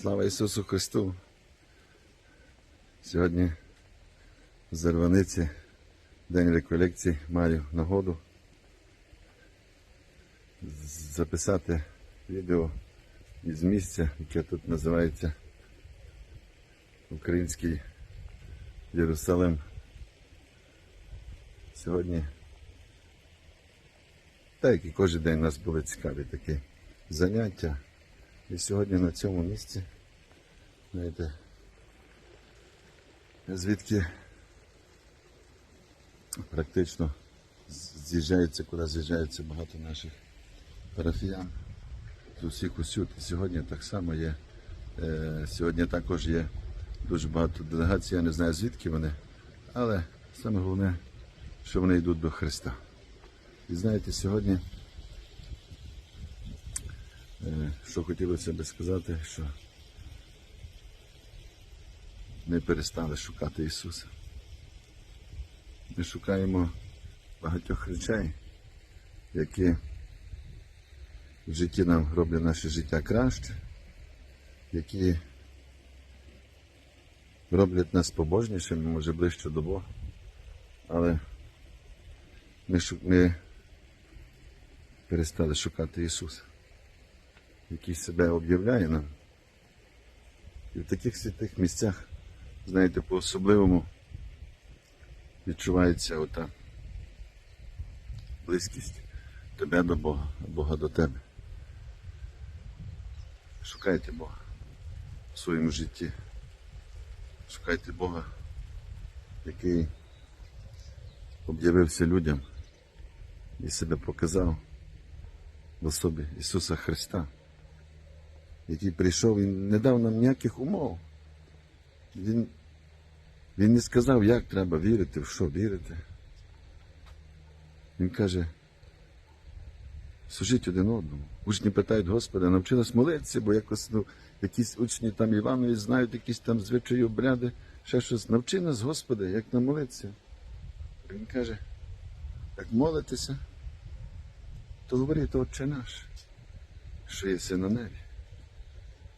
Слава Ісусу Христу! Сьогодні в Зарваниці день реколекції маю нагоду записати відео із місця, яке тут називається Український Єрусалим. Сьогодні, так як і кожен день у нас були цікаві такі заняття. І сьогодні на цьому місці, знаєте, звідки практично з'їжджається, куди з'їжджається багато наших парафіян з усіх усюд. І сьогодні так само є. Е, сьогодні також є дуже багато делегацій, я не знаю звідки вони, але саме головне, що вони йдуть до Христа. І знаєте, сьогодні Що хотілося би сказати, що ми перестали шукати Ісуса. Ми шукаємо багатьох речей, які в житті нам роблять наше життя краще, які роблять нас побожнішими, може ближче до Бога. Але ми, шу- ми перестали шукати Ісуса який себе об'являє нам. І в таких святих місцях, знаєте, по-особливому відчувається ота близькість тебе до Бога, Бога до тебе. Шукайте Бога в своєму житті. Шукайте Бога, який об'явився людям і себе показав в особі Ісуса Христа який прийшов і не дав нам ніяких умов. Він, він не сказав, як треба вірити, в що вірити. Він каже, служіть один одному. Учні питають Господа, навчи нас молитися, бо якось ну, якісь учні там Іванові знають якісь там звичаї обряди, ще щось. Навчи нас, Господи, як нам молитися. Він каже, як молитися, то говоріть, Отче наш, що єси на небі.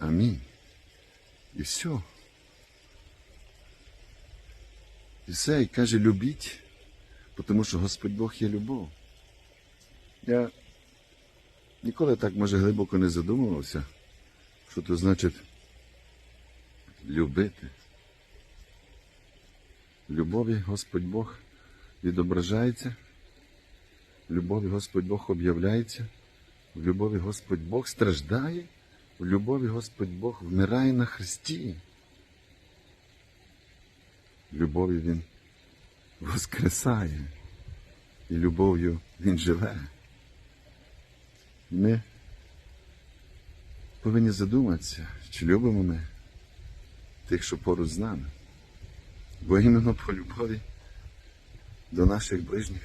Амінь. І все. І все, і каже, любіть, тому що Господь Бог є любов. Я ніколи так, може, глибоко не задумувався, що то значить любити. Любові Господь Бог відображається, любові Господь Бог об'являється, в любові Господь Бог страждає. В любові Господь Бог вмирає на Христі. В любові Він воскресає. І любов'ю Він живе. І ми повинні задуматися, чи любимо ми тих, що поруч з нами. Бо іменно по любові до наших ближніх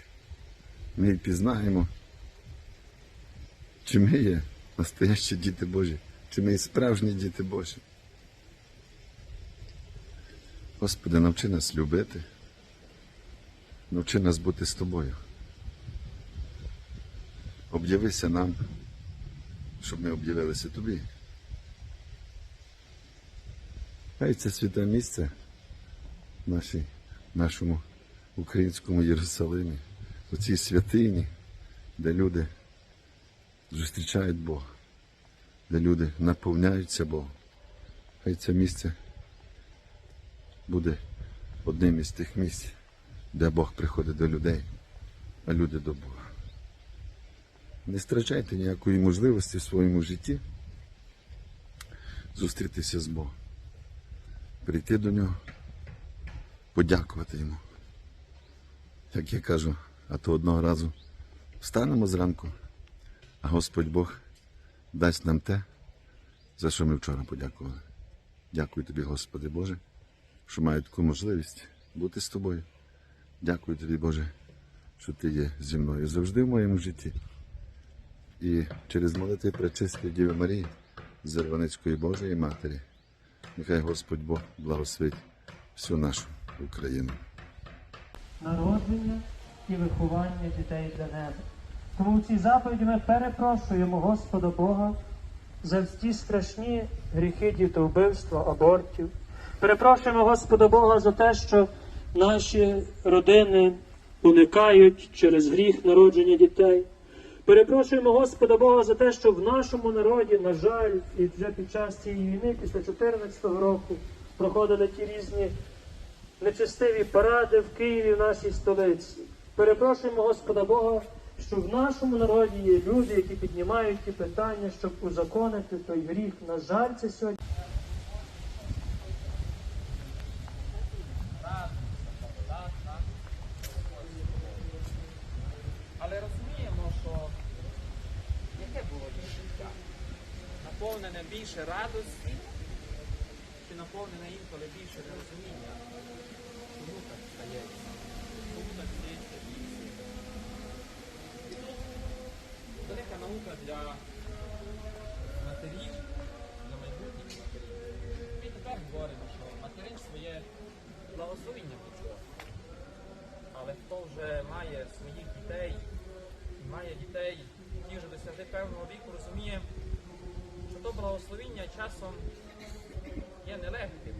ми і пізнаємо, чи ми є настоящі діти Божі, ми є справжні діти Божі. Господи, навчи нас любити, навчи нас бути з тобою. Об'явися нам, щоб ми об'явилися тобі. Хай це святе місце в нашому українському Єрусалимі, у цій святині, де люди зустрічають Бога, де люди наповняються Богом. Хай це місце буде одним із тих місць, де Бог приходить до людей, а люди до Бога. Не втрачайте ніякої можливості в своєму житті зустрітися з Богом, прийти до Нього, подякувати Йому. Як я кажу, а то одного разу встанемо зранку, а Господь Бог дасть нам те, за що ми вчора подякували. Дякую тобі, Господи Боже, що маю таку можливість бути з тобою. Дякую тобі, Боже, що ти є зі мною завжди в моєму житті. І через молитви Пречистої Діви Марії, Зерваницької Божої Матері, нехай Господь Бог благословить всю нашу Україну. народження і виховання дітей для неба. Тому в цій заповіді ми перепрошуємо Господа Бога за ті страшні гріхи дітовбивства, абортів. Перепрошуємо Господа Бога за те, що наші родини уникають через гріх народження дітей. Перепрошуємо Господа Бога за те, що в нашому народі, на жаль, і вже під час цієї війни, після 2014 року, проходили ті різні нечестиві паради в Києві, в нашій столиці. Перепрошуємо Господа Бога, що в нашому народі є люди, які піднімають ті питання, щоб узаконити той гріх. На жаль, це сьогодні. Але розуміємо, що яке було життя? Наповнене більше радості, чи наповнене інколи більше нерозуміння? Чому так стається? Чому так стається віці? І тут велика наука для матерів, для майбутніх матерів. Ми тепер говоримо, що материнство є благословіння Бога. Але хто вже має своїх дітей має дітей, які вже досягли певного віку, розуміє, що то благословіння часом є нелегким,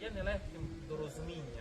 є нелегким до розуміння.